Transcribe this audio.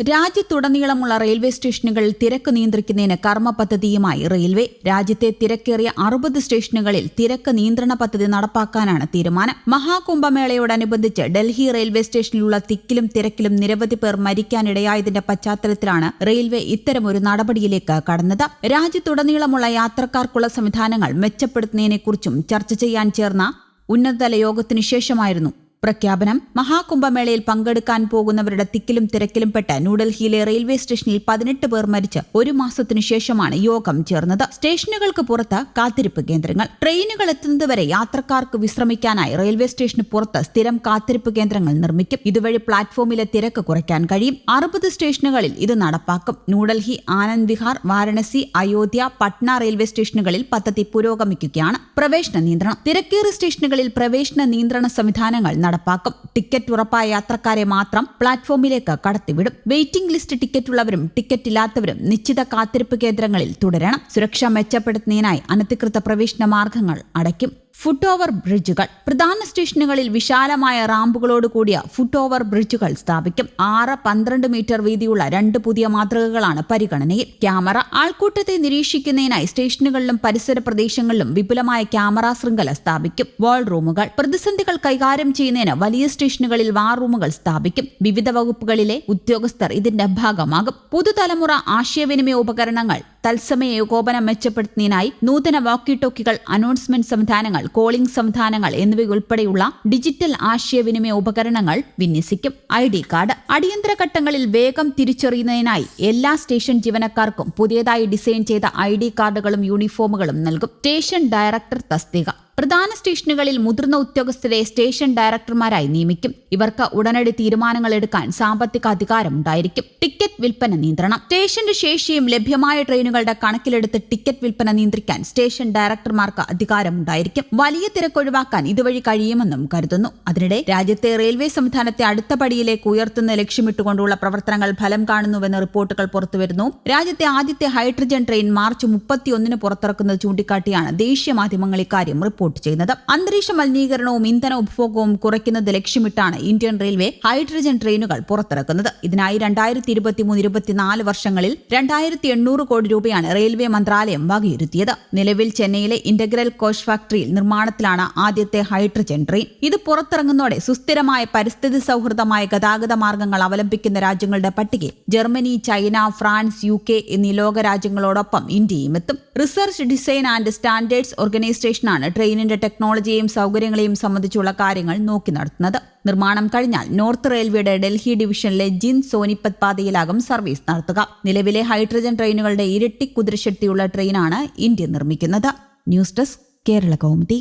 രാജ്യത്തുടനീളമുള്ള റെയിൽവേ സ്റ്റേഷനുകളിൽ തിരക്ക് നിയന്ത്രിക്കുന്നതിന് കർമ്മ പദ്ധതിയുമായി റെയിൽവേ. രാജ്യത്തെ തിരക്കേറിയ അറുപത് സ്റ്റേഷനുകളിൽ തിരക്ക് നിയന്ത്രണ പദ്ധതി നടപ്പാക്കാനാണ് തീരുമാനം. മഹാകുംഭമേളയോടനുബന്ധിച്ച് ഡൽഹി റെയിൽവേ സ്റ്റേഷനിലുള്ള തിക്കിലും തിരക്കിലും നിരവധി പേർ മരിക്കാനിടയായതിന്റെ പശ്ചാത്തലത്തിലാണ് റെയിൽവേ ഇത്തരമൊരു നടപടിയിലേക്ക് കടന്നത്. രാജ്യത്തുടനീളമുള്ള യാത്രക്കാർക്കുള്ള സംവിധാനങ്ങൾ മെച്ചപ്പെടുത്തുന്നതിനെക്കുറിച്ചും ചർച്ച ചെയ്യാൻ ചേർന്ന ഉന്നതതല യോഗത്തിനു ശേഷമായിരുന്നു പ്രഖ്യാപനം മഹാകുംഭമേളയിൽ പങ്കെടുക്കാൻ പോകുന്നവരുടെ തിക്കിലും തിരക്കിലും പെട്ട് ന്യൂഡൽഹിയിലെ റെയിൽവേ സ്റ്റേഷനിൽ പതിനെട്ട് പേർ മരിച്ച് ഒരു മാസത്തിനു ശേഷമാണ് യോഗം ചേർന്നത്. സ്റ്റേഷനുകൾക്ക് പുറത്ത് കാത്തിരിപ്പ് കേന്ദ്രങ്ങൾ. ട്രെയിനുകൾ എത്തുന്നതുവരെ യാത്രക്കാർക്ക് വിശ്രമിക്കാനായി റെയിൽവേ സ്റ്റേഷന് പുറത്ത് സ്ഥിരം കാത്തിരിപ്പ് കേന്ദ്രങ്ങൾ നിർമ്മിക്കും. ഇതുവഴി പ്ലാറ്റ്ഫോമിലെ തിരക്ക് കുറയ്ക്കാൻ കഴിയും. അറുപത് സ്റ്റേഷനുകളിൽ ഇത് നടപ്പാക്കും. ന്യൂഡൽഹി ആനന്ദ് വിഹാർ വാരണസി അയോധ്യ പട്ന റെയിൽവേ സ്റ്റേഷനുകളിൽ പദ്ധതി പുരോഗമിക്കുകയാണ്. പ്രവേശന നിയന്ത്രണം. തിരക്കേറിയ സ്റ്റേഷനുകളിൽ പ്രവേശന നിയന്ത്രണ സംവിധാനങ്ങൾ നടപ്പാക്കും. ടിക്കറ്റ് ഉറപ്പായ യാത്രക്കാരെ മാത്രം പ്ലാറ്റ്ഫോമിലേക്ക് കടത്തിവിടും. വെയിറ്റിംഗ് ലിസ്റ്റ് ടിക്കറ്റ് ഉള്ളവരും ടിക്കറ്റ് ഇല്ലാത്തവരും നിശ്ചിത കാത്തിരിപ്പ് കേന്ദ്രങ്ങളിൽ തുടരണം. സുരക്ഷ മെച്ചപ്പെടുത്തുന്നതിനായി അനധികൃത പ്രവേശന മാർഗങ്ങൾ അടയ്ക്കും. ഫുട് ഓവർ ബ്രിഡ്ജുകൾ. പ്രധാന സ്റ്റേഷനുകളിൽ വിശാലമായ റാമ്പുകളോട് കൂടിയ ഫുട് ഓവർ ബ്രിഡ്ജുകൾ സ്ഥാപിക്കും. ആറ് പന്ത്രണ്ട് മീറ്റർ വീതിയുള്ള രണ്ട് പുതിയ മാതൃകകളാണ് പരിഗണനയിൽ. ക്യാമറ ആൾക്കൂട്ടത്തെ നിരീക്ഷിക്കുന്നതിനായി സ്റ്റേഷനുകളിലും പരിസര പ്രദേശങ്ങളിലും വിപുലമായ ക്യാമറ ശൃംഖല സ്ഥാപിക്കും. വാൾ റൂമുകൾ പ്രതിസന്ധികൾ കൈകാര്യം ചെയ്യുന്നതിന് വലിയ സ്റ്റേഷനുകളിൽ വാർ റൂമുകൾ സ്ഥാപിക്കും. വിവിധ വകുപ്പുകളിലെ ഉദ്യോഗസ്ഥർ ഇതിന്റെ ഭാഗമാകും. പുതുതലമുറ ആശയവിനിമയ ഉപകരണങ്ങൾ തത്സമയ ഏകോപനം മെച്ചപ്പെടുത്തുന്നതിനായി നൂതന വാക്കി ടോക്കികൾ അനൗൺസ്മെന്റ് സംവിധാനങ്ങൾ കോളിംഗ് സംവിധാനങ്ങൾ എന്നിവയുൾപ്പെടെയുള്ള ഡിജിറ്റൽ ആശയവിനിമയ ഉപകരണങ്ങൾ വിന്യസിക്കും. ഐ ഡി കാർഡ് അടിയന്തര ഘട്ടങ്ങളിൽ വേഗം തിരിച്ചറിയുന്നതിനായി എല്ലാ സ്റ്റേഷൻ ജീവനക്കാർക്കും പുതിയതായി ഡിസൈൻ ചെയ്ത ഐ ഡി കാർഡുകളും യൂണിഫോമുകളും നൽകും. സ്റ്റേഷൻ ഡയറക്ടർ തസ്തിക. പ്രധാന സ്റ്റേഷനുകളിൽ മുതിർന്ന ഉദ്യോഗസ്ഥരെ സ്റ്റേഷൻ ഡയറക്ടർമാരായി നിയമിക്കും. ഇവർക്ക് ഉടനടി തീരുമാനങ്ങൾ എടുക്കാൻ സാമ്പത്തിക അധികാരം ഉണ്ടായിരിക്കും. ടിക്കറ്റ് വിൽപ്പന നിയന്ത്രണം. സ്റ്റേഷന്റെ ശേഷിയും ലഭ്യമായ ട്രെയിനുകളുടെ കണക്കിലെടുത്ത് ടിക്കറ്റ് വിൽപ്പന നിയന്ത്രിക്കാൻ സ്റ്റേഷൻ ഡയറക്ടർമാർക്ക് അധികാരമുണ്ടായിരിക്കും വലിയ തിരക്കൊഴിവാക്കാൻ ഇതുവഴി കഴിയുമെന്നും കരുതുന്നു. അതിനിടെ രാജ്യത്തെ റെയിൽവേ സംവിധാനത്തെ അടുത്ത പടിയിലേക്ക് ഉയർത്തുന്ന ലക്ഷ്യമിട്ടുകൊണ്ടുള്ള പ്രവർത്തനങ്ങൾ ഫലം കാണുന്നുവെന്ന് റിപ്പോർട്ടുകൾ പുറത്തുവരുന്നു. രാജ്യത്തെ ആദ്യത്തെ ഹൈഡ്രജൻ ട്രെയിൻ മാർച്ച് മുപ്പത്തിയൊന്നിന് പുറത്തിറക്കുന്നത് ചൂണ്ടിക്കാട്ടിയാണ് ദേശീയ മാധ്യമങ്ങൾ ഇക്കാര്യം റിപ്പോർട്ട് ചെയ്യുന്നത്. അന്തരീക്ഷ മലിനീകരണവും ഇന്ധന ഉപഭോഗവും കുറയ്ക്കുന്നത് ലക്ഷ്യമിട്ടാണ് ഇന്ത്യൻ റെയിൽവേ ഹൈഡ്രജൻ ട്രെയിനുകൾ പുറത്തിറക്കുന്നത്. ഇതിനായി രണ്ടായിരത്തി ഇരുപത്തിമൂന്ന് ഇരുപത്തിനാല് വർഷങ്ങളിൽ രണ്ടായിരത്തി എണ്ണൂറ് കോടി രൂപയാണ് റെയിൽവേ മന്ത്രാലയം വകയിരുത്തിയത്. നിലവിൽ ചെന്നൈയിലെ ഇന്റഗ്രൽ കോച്ച് ഫാക്ടറിയിൽ നിർമ്മാണത്തിലാണ് ആദ്യത്തെ ഹൈഡ്രജൻ ട്രെയിൻ. ഇത് പുറത്തിറങ്ങുന്നതോടെ സുസ്ഥിരമായ പരിസ്ഥിതി സൗഹൃദമായ ഗതാഗത മാർഗങ്ങൾ അവലംബിക്കുന്ന രാജ്യങ്ങളുടെ പട്ടികയിൽ Germany China France U K എന്നീ ലോകരാജ്യങ്ങളോടൊപ്പം ഇന്ത്യയും എത്തും. റിസർച്ച് ഡിസൈൻ ആൻഡ് സ്റ്റാൻഡേർഡ്സ് ഓർഗനൈസേഷനാണ് ട്രെയിനിന്റെ ടെക്നോളജിയെയും സൗകര്യങ്ങളെയും സംബന്ധിച്ചുള്ള കാര്യങ്ങൾ നോക്കി നടത്തുന്നത്. നിർമ്മാണം കഴിഞ്ഞാൽ നോർത്ത് റെയിൽവേയുടെ ഡൽഹി ഡിവിഷനിലെ ജിൻ സോനിപത് പാതയിലാകും സർവീസ് നടത്തുക. നിലവിലെ ഹൈഡ്രജൻ ട്രെയിനുകളുടെ ഇരട്ടി കുതിരശക്തിയുള്ള ട്രെയിനാണ് ഇന്ത്യ നിർമ്മിക്കുന്നത്. News desk Kerala Kaumudi.